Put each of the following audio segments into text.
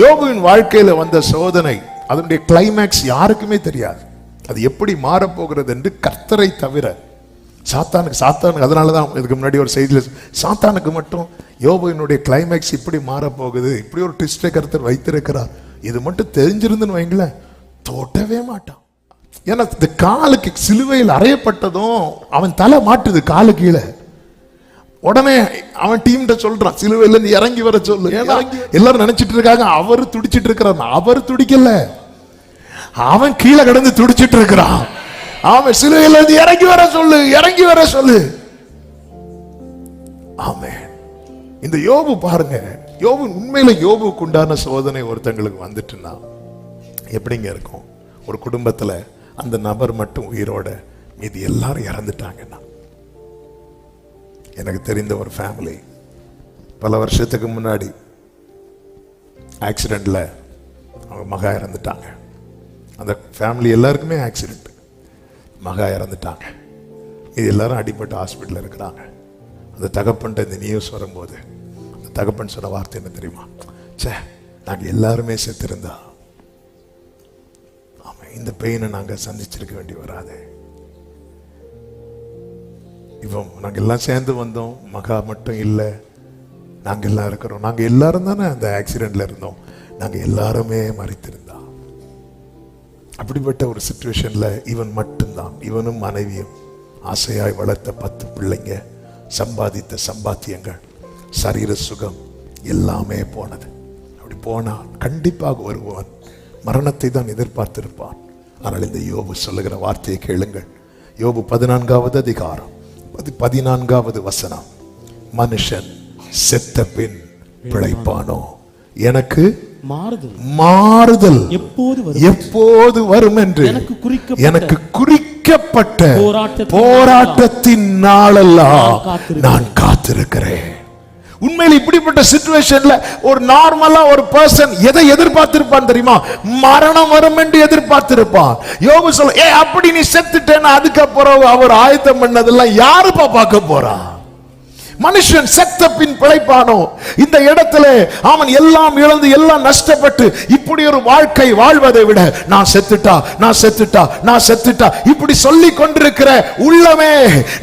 யோகுவின் வாழ்க்கையில் வந்த சோதனை அதனுடைய கிளைமேக்ஸ் யாருக்குமே தெரியாது. அது எப்படி மாறப்போகிறது என்று கர்த்தரை தவிர சாத்தானுக்கு சாத்தானுக்கு அதனால தான் இதுக்கு முன்னாடி ஒரு செய்தியில் சாத்தானுக்கு மட்டும் யோபுவினுடைய கிளைமேக்ஸ் இப்படி மாறப்போகுது இப்படி ஒரு ட்விஸ்டை கருத்தர் வைத்திருக்கிறார். இது மட்டும் தெரிஞ்சிருந்துன்னு வைங்களேன் தோட்டவே மாட்டான். ஏன்னா இந்த காலுக்கு சிலுவையில் அறையப்பட்டதும் அவன் தலை மாட்டுது காலு கீழே. உடனே அவன் டீம்கிட்ட சொல்றான் சிலுவையில இருந்து இறங்கி வர சொல்லு. ஏன்னா எல்லாரும் நினைச்சிட்டு இருக்காங்க அவர் துடிச்சிட்டு இருக்கிறார். அவர் துடிக்கல. அவன் கீழே கிடந்து துடிச்சிட்டு இருக்கிறான். அவன் சிலுவையில இருந்து இறங்கி வர சொல்லு இறங்கி வர சொல்லு. ஆமே இந்த யோபு பாருங்க. யோபு உண்மையில யோபுக்கு உண்டான சோதனை ஒருத்தங்களுக்கு வந்துட்டுன்னா எப்படிங்க இருக்கும்? ஒரு குடும்பத்துல அந்த நபர் மட்டும் உயிரோட மீதி எல்லாரும் இறந்துட்டாங்கன்னா. எனக்கு தெரிந்த ஒரு ஃபேமிலி பல வருஷத்துக்கு முன்னாடி ஆக்சிடெண்ட்டில் அவங்க மகா இறந்துட்டாங்க. அந்த ஃபேமிலி எல்லாருக்குமே ஆக்சிடெண்ட் மகா இறந்துட்டாங்க. இது எல்லாரும் அடிபட்டு ஹாஸ்பிட்டலில் இருக்கிறாங்க. அந்த தகப்பன்ட்ட இந்த நியூஸ் வரும்போது அந்த தகப்பன் சொன்ன வார்த்தை என்ன தெரியுமா? ச்சே நாங்கள் எல்லாருமே செத்துருந்தா. ஆமாம் இந்த பெயினை நாங்கள் சந்திச்சிருக்க வேண்டி வராது. இவன் நாங்கள் எல்லாம் சேர்ந்து வந்தோம். மகா மட்டும் இல்லை. நாங்கள் எல்லாம் இருக்கிறோம். நாங்கள் எல்லாரும் தானே அந்த ஆக்சிடெண்ட்டில் இருந்தோம். நாங்கள் எல்லாருமே மறித்திருந்தோம் அப்படிப்பட்ட ஒரு சுச்சுவேஷன்ல இவன் மட்டும்தான். இவனும் மனைவியும் ஆசையாய் வளர்த்த பத்து பிள்ளைங்க சம்பாதித்த சம்பாத்தியங்கள் சரீர சுகம் எல்லாமே போனது. அப்படி போனால் கண்டிப்பாக வருவான் மரணத்தை தான் எதிர்பார்த்திருப்பான். ஆனால் இந்த யோபு சொல்லுகிற வார்த்தையை கேளுங்கள். யோபு பதினான்காவது அதிகாரம். பதி- பதினான்காவது வசனம். மனுஷன் செத்த பின் பிழைப்பானோ? எனக்கு மாறுதல். மாறுதல் எப்போது வரும்? எப்போது வரும் என்று எனக்கு குறிக்கப்பட்ட எனக்கு குறிக்கப்பட்ட போராட்டத்தின் போராட்டத்தின் நாளெல்லாம் நான் காத்திருக்கிறேன். உண்மையில் இப்படிப்பட்ட சுச்சுவேஷன்ல ஒரு நார்மலா ஒரு பர்சன் எதை எதிர்பார்த்திருப்பான் தெரியுமா? மரணம் வரும் என்று எதிர்பார்த்திருப்பான். யோபு சொல்ல ஏ அப்படி நீ செத்துட்டேன்னு அதுக்கப்புறம் அவர் ஆயத்தம் பண்ணதெல்லாம் யாருப்பா பார்க்க போறான் மனுஷன் செத்த பின் பிழைப்பானோ? இந்த இடத்துல அவன் எல்லாம் இழந்து எல்லாம் நஷ்டப்பட்டு இப்படி ஒரு வாழ்க்கை வாழ்வதை விட நான் செத்துட்டா நான் செத்துட்டா நான் செத்துட்டா. இப்படி சொல்லி கொண்டிருக்கிற உள்ளமே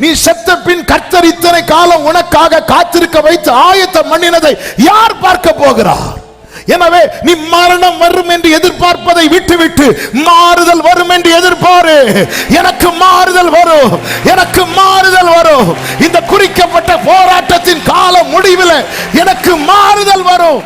நீ செத்த பின் கர்த்தர் இத்தனை காலம் உனக்காக காத்திருக்க வைத்து ஆயத்தம் பண்ணினதை யார் பார்க்க போகிறார் எனவே நீ மரணம் வரும் என்று எதிர்பார்ப்பதை விட்டுவிட்டு மாறுதல் வரும் என்று எதிர்பாரு. எனக்கு மாறுதல் வரும் எனக்கு மாறுதல் வரும். இந்த குறிக்கப்பட்ட முடிவில் எனக்கு மாறுதல் வரும்.